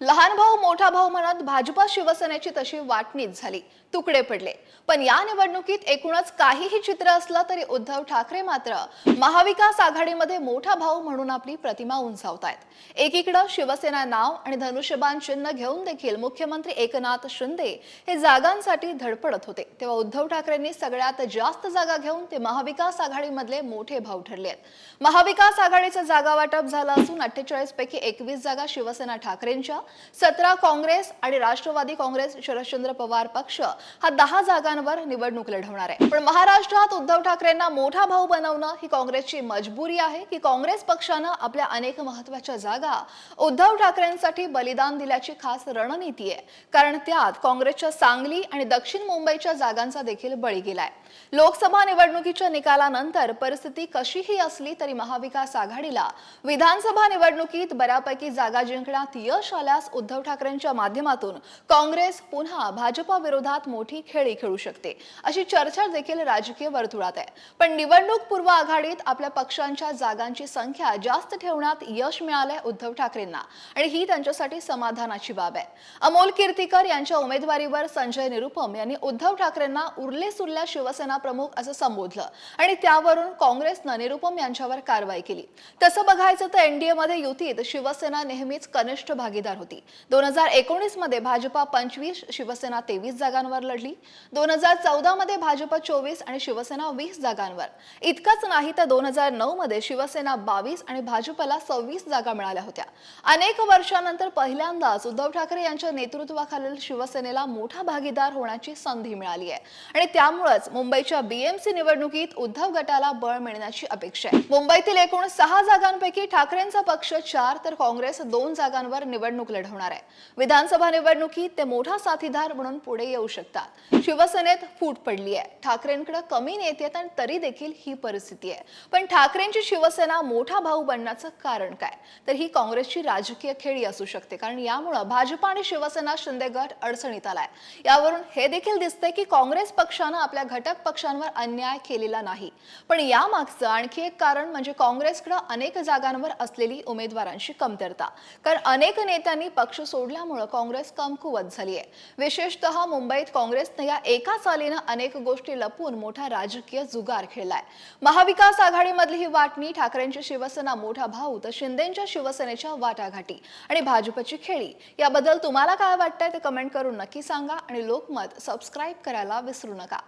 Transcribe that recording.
लहान भाऊ मोठा भाऊ म्हणत भाजपा शिवसेनेची तशी वाटणीच झाली. तुकडे पडले. पण या निवडणुकीत एकूणच काहीही चित्र असलं तरी उद्धव ठाकरे मात्र महाविकास आघाडीमध्ये मोठा भाऊ म्हणून आपली प्रतिमा उंचावतायत. एकीकडं शिवसेना नाव आणि धनुष्यबाण चिन्ह घेऊन देखील मुख्यमंत्री एकनाथ शिंदे हे जागांसाठी धडपडत होते. तेव्हा उद्धव ठाकरेंनी सगळ्यात जास्त जागा घेऊन ते महाविकास आघाडीमधले मोठे भाऊ ठरले आहेत महाविकास आघाडीचं जागा वाटप झालं असून अठ्ठेचाळीस पैकी एकवीस जागा शिवसेना ठाकरेंच्या सतरा काँग्रेस आणि राष्ट्रवादी काँग्रेस शरदचंद्र पवार पक्ष हा दहा जागांवर निवडणूक लढवणार आहे. पण महाराष्ट्रात उद्धव ठाकरेंना मोठा भाऊ बनवणं ही काँग्रेसची मजबुरी आहे की काँग्रेस पक्षानं आपल्या अनेक महत्त्वाच्या जागा उद्धव ठाकरेंसाठी बलिदान दिल्याची खास रणनीती आहे. कारण त्यात काँग्रेसच्या सांगली आणि दक्षिण मुंबईच्या जागांचा देखील बळी गेलाय. लोकसभा निवडणुकीच्या निकालानंतर परिस्थिती कशीही असली तरी महाविकास आघाडीला विधानसभा निवडणुकीत बऱ्यापैकी जागा जिंकण्यात यश आल्या आल्यास उद्धव ठाकरेंच्या माध्यमातून काँग्रेस पुन्हा भाजपा विरोधात मोठी खेळी खेळू शकते. अशी चर्चा देखील राजकीय वर्तुळात आहे. पण निवडणूक पूर्व आघाडीत आपल्या पक्षांच्या जागांची संख्या जास्त ठेवण्यात यश मिळालंय उद्धव ठाकरेंना. आणि ही त्यांच्यासाठी समाधानाची बाब आहे. अमोल कीर्तीकर यांच्या उमेदवारीवर संजय निरुपम यांनी उद्धव ठाकरेंना उरले सुरल्या शिवसेना प्रमुख असं संबोधलं. आणि त्यावरून काँग्रेसनं निरुपम यांच्यावर कारवाई केली. तसं बघायचं तर एनडीए मध्ये युतीत शिवसेना नेहमीच कनिष्ठ भागीदार होती. दोन हजार एकोणीसमध्ये भाजपा पंचवीस शिवसेना तेवीस जागांवर लढली. दोन हजार चौदा मध्ये चोवीस आणि शिवसेना वीस जागांवर. इतकंच नाही तर दोन हजार नऊ मध्ये शिवसेना बावीस आणि भाजपला सव्वीस जागा मिळाल्या होत्या. अनेक वर्षानंतर पहिल्यांदाच उद्धव ठाकरे यांच्या नेतृत्वाखालील शिवसेनेला मोठा भागीदार होण्याची संधी मिळाली आहे. आणि त्यामुळेच मुंबईच्या बीएमसी निवडणुकीत उद्धव गटाला बळ मिळण्याची अपेक्षा आहे. मुंबईतील एकूण सहा जागांपैकी ठाकरेंचा पक्ष चार तर काँग्रेस दोन जागांवर निवडणूक लढवणार आहे. विधानसभा निवडणुकीत ते मोठा साथीदार म्हणून पुढे येऊ शकतात. शिवसेनेत फूट पडली आहे. ठाकरेंकडे कमी नेते आहेत आणि तरी देखील ही परिस्थिती आहे. पण ठाकरेंची शिवसेना मोठा भाऊ बनण्याचं कारण काय? तर ही काँग्रेसची राजकीय खेळी असू शकते कारण यामुळं भाजप आणि शिवसेना शिंदे गट अडचणीत आलाय. यावरून हे देखील दिसतंय की काँग्रेस पक्षानं आपल्या घटक पक्षांवर अन्याय केलेला नाही. पण यामागचं आणखी एक कारण म्हणजे काँग्रेसकडे अनेक जागांवर असलेली उमेदवारांची कमतरता. कारण अनेक नेत्यांनी पक्ष सोडल्यामुळं काँग्रेस कमकुवत झाली आहे विशेषतः मुंबईत काँग्रेसनं या एका चालीनं अनेक गोष्टी लपवून मोठा राजकीय जुगार खेळलाय. महाविकास आघाडीमधली ही वाटणी ठाकरेंची शिवसेना मोठा भाऊ तर शिंदेच्या शिवसेनेच्या वाटाघाटी आणि भाजपची खेळी. याबद्दल तुम्हाला काय वाटतंय ते कमेंट करून नक्की सांगा आणि लोकमत सबस्क्राईब करायला विसरू नका.